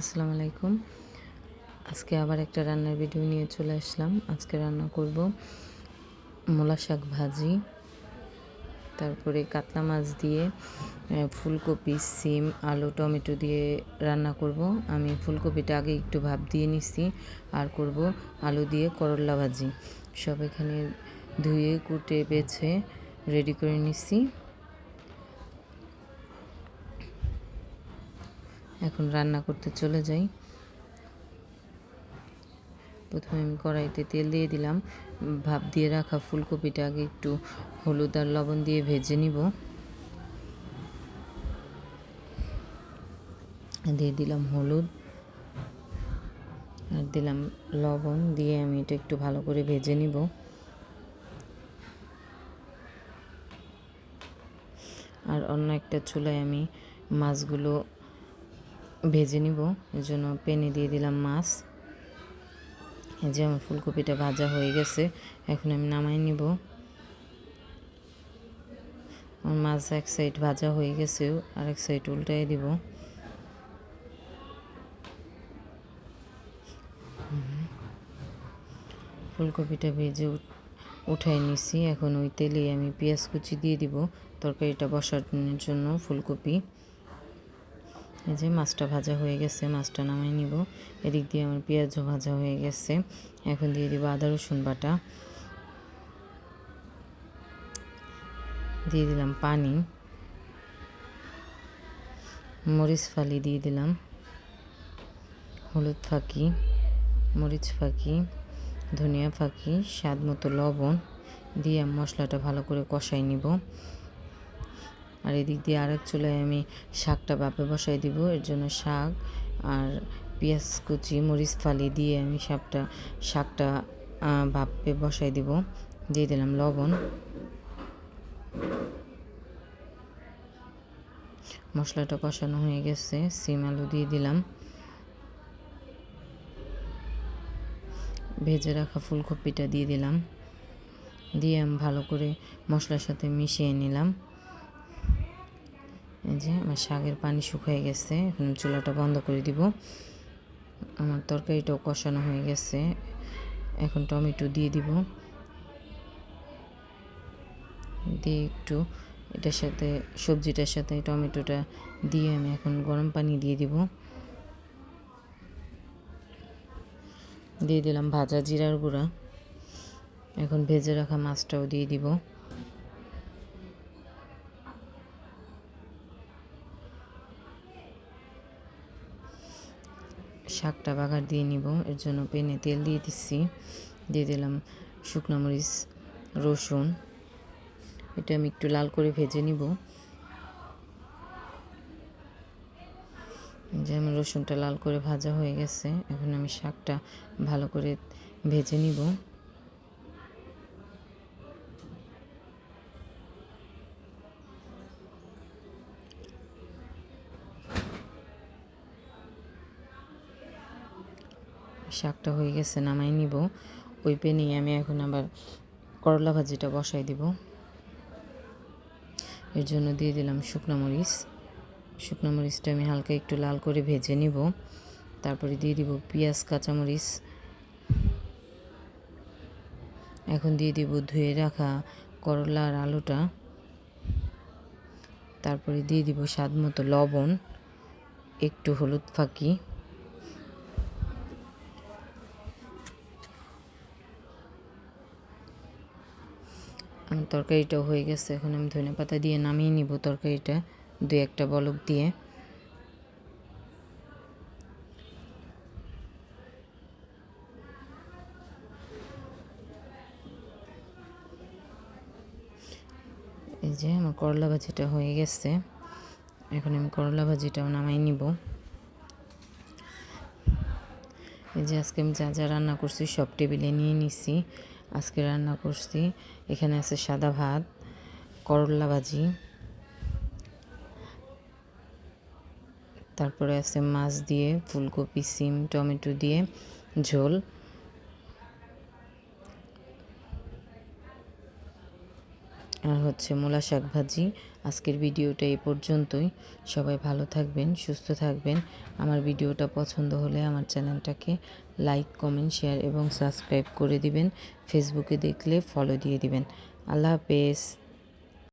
আসসালামু আলাইকুম। আজকে আবার একটা রান্নার ভিডিও নিয়ে চলে আসলাম। আজকে রান্না করব মূলা শাক ভাজি, তারপরে কাতলা মাছ দিয়ে ফুলকপি, সিম, আলু, টমেটো দিয়ে রান্না করব। আমি ফুলকপিটা আগে একটু ভাপ দিয়ে নিছি, আর করব আলু দিয়ে করলা ভাজি। সব এখানে ধুয়ে, কুটে, বেছে রেডি করে নিছি। এখন রান্না করতে চলে যাই। প্রথমে আমি কড়াইতে তেল দিয়ে দিলাম। ভাপ দিয়ে রাখা ফুলকপিটা আগে একটু হলুদ আর লবণ দিয়ে ভেজে নিব। দিয়ে দিলাম হলুদ আর দিলাম লবণ দিয়ে আমি এটা একটু ভালো করে ভেজে নিব। আর অন্য একটা চুলায় আমি মাছগুলো ভেজে নিব। এর জন্য পেনে দিয়ে দিলাম মাছ। এই যে আমার ফুলকপিটা ভাজা হয়ে গেছে, এখন আমি নামাই নিব। আমার মাছ এক সাইড ভাজা হয়ে গেছে আর এক সাইড উল্টাই দিব। ফুলকপিটা ভেজে উঠ- উঠাই নিছি। এখন ওই তেলে আমি পেঁয়াজ কুচি দিয়ে দিব। তরকারিটা বসানোর জন্য ফুলকপি। এই যে মাছটা ভাজা হয়ে গেছে, মাছটা নামাই নিব। এদিক দিয়ে আমার পেঁয়াজও ভাজা হয়ে গেছে। এখন দিয়ে দিব আদা, রসুন বাটা। দিয়ে দিলাম পানি। মরিচ ফালি দিয়ে দিলাম। হলুদ ফাঁকি, মরিচ ফাঁকি, ধনিয়া ফাঁকি, স্বাদ মতো লবণ দিয়ে মশলাটা ভালো করে কষাই নিব। আর এদিক দিয়ে আরেক চুলায় আমি শাকটা বাপে বসাই দিব। এর জন্য শাক আর পেঁয়াজ কুচি, মরিচ ফালি দিয়ে আমি শাকটা শাকটা ভাপে বসাই দিব। দিয়ে দিলাম লবণ। মশলাটা কষানো হয়ে গেছে, সিম আলু দিয়ে দিলাম। ভেজে রাখা ফুলকপিটা দিয়ে দিলাম। দিয়ে আমি ভালো করে মশলার সাথে মিশিয়ে নিলাম। এই যে আমার শাকের পানি শুকিয়ে গেছে, এখন চুলাটা বন্ধ করে দিব। আমার তরকারিটাও কষানো হয়ে গেছে, এখন টমেটো দিয়ে দিব। দিয়ে একটু এটার সাথে, সবজিটার সাথে টমেটোটা দিয়ে আমি এখন গরম পানি দিয়ে দিব। দিয়ে দিলাম ভাজা জিরার গুঁড়া। এখন ভেজে রাখা মাছটাও দিয়ে দিব। শাকটা বাগার দিয়ে নিব। এর জন্য পেনে তেল দিয়ে দিচ্ছি। দিয়ে দিলাম শুকনো মরিচ, রসুন। এটা আমি একটু লাল করে ভেজে নিব। যে আমার রসুনটা লাল করে ভাজা হয়ে গেছে। এখন আমি শাকটা ভালো করে ভেজে নিব। শাকটা হয়ে গেছে, নামাই নিব। ওই পেনেই আমি এখন আবার করলা ভাজিটা বসাই দিব। এর জন্য দিয়ে দিলাম শুকনো মরিচ। শুকনো মরিচটা আমি হালকা একটু লাল করে ভেজে নিব। তারপরে দিয়ে দিব পেঁয়াজ, কাঁচামরিচ। এখন দিয়ে দিব ধুয়ে রাখা করলা আর আলুটা। তারপরে দিয়ে দিব স্বাদ মতো লবণ, একটু হলুদ ফাঁকি। আমার তরকারিটাও হয়ে গেছে, এখন আমি ধনে পাতা দিয়ে নামিয়ে নিব তরকারিটা, দুই একটা বলক দিয়ে। এই যে আমার করলা ভাজিটা হয়ে গেছে, এখন আমি করলা ভাজিটাও নামাই নিব। এই যে আজকে আমি যা যা রান্না করছি সব টেবিলে নিয়ে নিছি। আজকে রান্না করছি। এখানে আছে সাদা ভাত, করলা ভাজি, তারপরে আছে মাছ দিয়ে, ফুলকপি, সিম, টমেটো দিয়ে ঝোল। আর হচ্ছে মূলা শাক ভাজি। আজকের ভিডিওটা এ পর্যন্তই। সবাই ভালো থাকবেন, সুস্থ থাকবেন। আমার ভিডিওটা পছন্দ হলে আমার চ্যানেলটাকে লাইক, কমেন্ট, শেয়ার এবং সাবস্ক্রাইব করে দিবেন। ফেসবুকে দেখলে ফলো দিয়ে দিবেন। আল্লাহ হাফেজ।